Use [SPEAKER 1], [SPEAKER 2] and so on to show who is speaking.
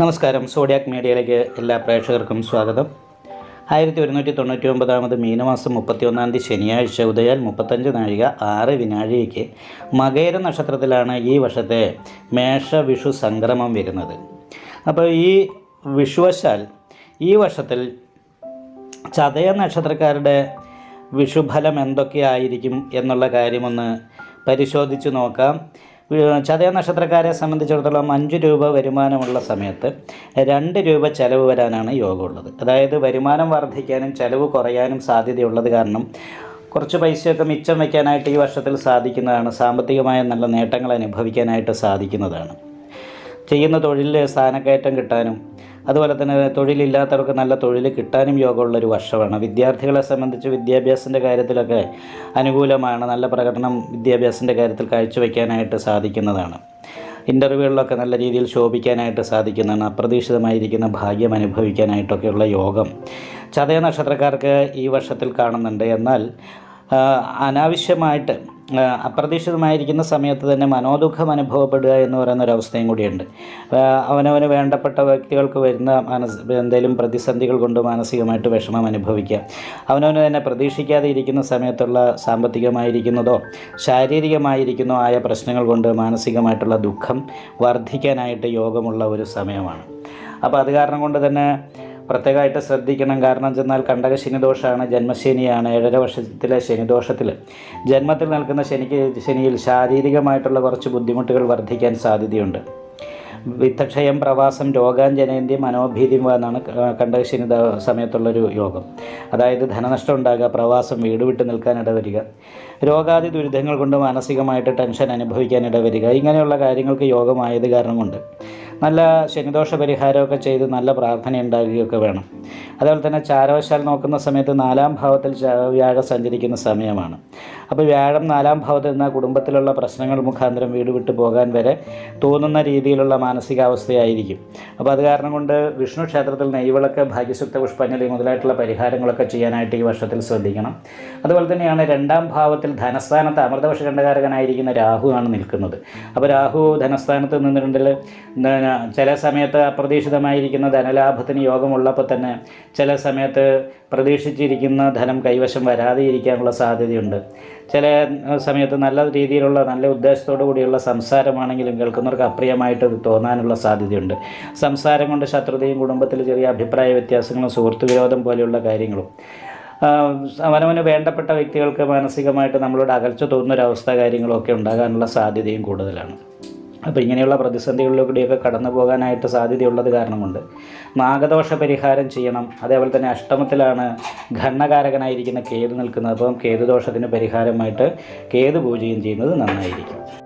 [SPEAKER 1] നമസ്കാരം. സോഡിയാക് മീഡിയയിലേക്ക് എല്ലാ പ്രേക്ഷകർക്കും സ്വാഗതം. ആയിരത്തി ഒരുന്നൂറ്റി തൊണ്ണൂറ്റി ഒമ്പതാമത് മീനമാസം മുപ്പത്തി ഒന്നാം തീയതി ശനിയാഴ്ച ഉദയാൽ മുപ്പത്തഞ്ച് നാഴിക ആറ് വിനാഴികയ്ക്ക് മകേര നക്ഷത്രത്തിലാണ് ഈ വർഷത്തെ മേഷ വിഷു സംക്രമം വരുന്നത്. അപ്പോൾ ഈ വിഷുവശാൽ ഈ വർഷത്തിൽ ചതയ നക്ഷത്രക്കാരുടെ വിഷുഫലം എന്തൊക്കെയായിരിക്കും എന്നുള്ള കാര്യമൊന്ന് പരിശോധിച്ച് നോക്കാം. ചതയ നക്ഷത്രക്കാരെ സംബന്ധിച്ചിടത്തോളം അഞ്ച് രൂപ വരുമാനമുള്ള സമയത്ത് രണ്ട് രൂപ ചെലവ് വരാനാണ് യോഗമുള്ളത്. അതായത് വരുമാനം വർദ്ധിക്കാനും ചെലവ് കുറയാനും സാധ്യതയുള്ളത് കാരണം കുറച്ച് പൈസയൊക്കെ മിച്ചം വയ്ക്കാനായിട്ട് ഈ വർഷത്തിൽ സാധിക്കുന്നതാണ്. സാമ്പത്തികമായ നല്ല നേട്ടങ്ങൾ അനുഭവിക്കാനായിട്ട് സാധിക്കുന്നതാണ്. ചെയ്യുന്ന തൊഴിലിൽ സ്ഥാനക്കയറ്റം കിട്ടാനും അതുപോലെ തന്നെ തൊഴിലില്ലാത്തവർക്ക് നല്ല തൊഴിൽ കിട്ടാനും യോഗമുള്ളൊരു വർഷമാണ്. വിദ്യാർത്ഥികളെ സംബന്ധിച്ച് വിദ്യാഭ്യാസത്തിന്റെ കാര്യത്തിലൊക്കെ അനുകൂലമാണ്. നല്ല പ്രകടനം വിദ്യാഭ്യാസത്തിന്റെ കാര്യത്തിൽ കാഴ്ചവെക്കാനായിട്ട് സാധിക്കുന്നതാണ്. ഇന്റർവ്യൂകളിലൊക്കെ നല്ല രീതിയിൽ ശോഭിക്കാനായിട്ട് സാധിക്കുന്നതാണ്. അപ്രതീക്ഷിതമായിരിക്കുന്ന ഭാഗ്യം അനുഭവിക്കാനായിട്ടൊക്കെയുള്ള യോഗം ചതയ നക്ഷത്രക്കാർക്ക് ഈ വർഷത്തിൽ കാണുന്നുണ്ട്. എന്നാൽ അനാവശ്യമായിട്ട് അപ്രതീക്ഷിതമായിരിക്കുന്ന സമയത്ത് തന്നെ മനോദുഃഖം അനുഭവപ്പെടുക എന്ന് പറയുന്ന ഒരു അവസ്ഥയും കൂടിയുണ്ട്. അവനവന് വേണ്ടപ്പെട്ട വ്യക്തികൾക്ക് വരുന്ന മനസ് എന്തെങ്കിലും പ്രതിസന്ധികൾ കൊണ്ട് മാനസികമായിട്ട് വിഷമം അനുഭവിക്കുക. അവനവന് തന്നെ പ്രതീക്ഷിക്കാതെ ഇരിക്കുന്ന സമയത്തുള്ള സാമ്പത്തികമായിരിക്കുന്നതോ ശാരീരികമായിരിക്കുന്നതോ ആയ പ്രശ്നങ്ങൾ കൊണ്ട് മാനസികമായിട്ടുള്ള ദുഃഖം വർദ്ധിക്കാനായിട്ട് യോഗമുള്ള ഒരു സമയമാണ്. അപ്പോൾ അത് കാരണം കൊണ്ട് തന്നെ പ്രത്യേകമായിട്ട് ശ്രദ്ധിക്കണം. കാരണം ചെന്നാൽ കണ്ടക ശനിദോഷമാണ് ജന്മശനിയാണ് ഏഴര വർഷത്തിലെ ശനിദോഷത്തിൽ ജന്മത്തിൽ നിൽക്കുന്ന ശനിക്ക് ശനിയിൽ ശാരീരികമായിട്ടുള്ള കുറച്ച് ബുദ്ധിമുട്ടുകൾ വർദ്ധിക്കാൻ സാധ്യതയുണ്ട്. വിത്തക്ഷയം പ്രവാസം രോഗാഞ്ജനേന്ത്യം മനോഭീതി എന്നാണ് കണ്ടക ശനി ദ- സമയത്തുള്ളൊരു യോഗം. അതായത് ധനനഷ്ടം ഉണ്ടാകുക പ്രവാസം വീട് വിട്ട് നിൽക്കാൻ ഇടവരിക രോഗാദി ദുരിതങ്ങൾ കൊണ്ട് മാനസികമായിട്ട് ടെൻഷൻ അനുഭവിക്കാൻ ഇടവരിക ഇങ്ങനെയുള്ള കാര്യങ്ങൾക്ക് യോഗമായത് കാരണം നല്ല ശനിദോഷ പരിഹാരമൊക്കെ ചെയ്ത് നല്ല പ്രാർത്ഥന ഉണ്ടാകുകയൊക്കെ വേണം. അതുപോലെ തന്നെ ചാരവശാൽ നോക്കുന്ന സമയത്ത് നാലാം ഭാവത്തിൽ വ്യാഴം സഞ്ചരിക്കുന്ന സമയമാണ്. അപ്പോൾ വ്യാഴം നാലാം ഭാവത്തിൽ നിന്ന് കുടുംബത്തിലുള്ള പ്രശ്നങ്ങൾ മുഖാന്തരം വീട് വിട്ടു പോകാൻ വരെ തോന്നുന്ന രീതിയിലുള്ള മാനസികാവസ്ഥയായിരിക്കും. അപ്പോൾ അത് കാരണം കൊണ്ട് വിഷ്ണു ക്ഷേത്രത്തിൽ നെയ്വിളക്ക് ഭാഗ്യസുക്ത പുഷ്പാഞ്ജലി മുതലായിട്ടുള്ള പരിഹാരങ്ങളൊക്കെ ചെയ്യാനായിട്ട് ഈ വർഷത്തിൽ ശ്രദ്ധിക്കണം. അതുപോലെ തന്നെയാണ് രണ്ടാം ഭാവത്തിൽ ധനസ്ഥാനത്ത് അമൃതവർഷ ഖണ്ഡകാരകനായിരിക്കുന്ന ആണ് നിൽക്കുന്നത്. അപ്പോൾ രാഹു ധനസ്ഥാനത്ത് നിന്നിട്ടുണ്ടെങ്കിൽ ചില സമയത്ത് അപ്രതീക്ഷിതമായിരിക്കുന്ന ധനലാഭത്തിന് യോഗമുള്ളപ്പോൾ തന്നെ ചില സമയത്ത് പ്രതീക്ഷിച്ചിരിക്കുന്ന ധനം കൈവശം വരാതെ ഇരിക്കാനുള്ള സാധ്യതയുണ്ട്. ചില സമയത്ത് നല്ല രീതിയിലുള്ള നല്ല ഉദ്ദേശത്തോടു കൂടിയുള്ള സംസാരമാണെങ്കിലും കേൾക്കുന്നവർക്ക് അപ്രിയമായിട്ട് തോന്നാനുള്ള സാധ്യതയുണ്ട്. സംസാരം കൊണ്ട് ശത്രുതയും കുടുംബത്തിൽ ചെറിയ അഭിപ്രായ വ്യത്യാസങ്ങളും സുഹൃത്ത് വിരോധം പോലെയുള്ള കാര്യങ്ങളും. അവനവന് വേണ്ടപ്പെട്ട വ്യക്തികൾക്ക് മാനസികമായിട്ട് നമ്മളോട് അകൽച്ച തോന്നുന്ന ഒരവസ്ഥ കാര്യങ്ങളൊക്കെ ഉണ്ടാകാനുള്ള സാധ്യതയും കൂടുതലാണ്. അപ്പോൾ ഇങ്ങനെയുള്ള പ്രതിസന്ധികളിലൂടെയൊക്കെ കടന്നു പോകാനായിട്ട് സാധ്യതയുള്ളത് കാരണം കൊണ്ട് നാഗദോഷ പരിഹാരം ചെയ്യണം. അതേപോലെ തന്നെ അഷ്ടമത്തിലാണ് ഘണ്ണകാരകനായിരിക്കുന്ന കേതു നിൽക്കുന്നത്. അപ്പം കേതുദോഷത്തിന് പരിഹാരമായിട്ട് കേതു പൂജയും ചെയ്യുന്നത് നന്നായിരിക്കും.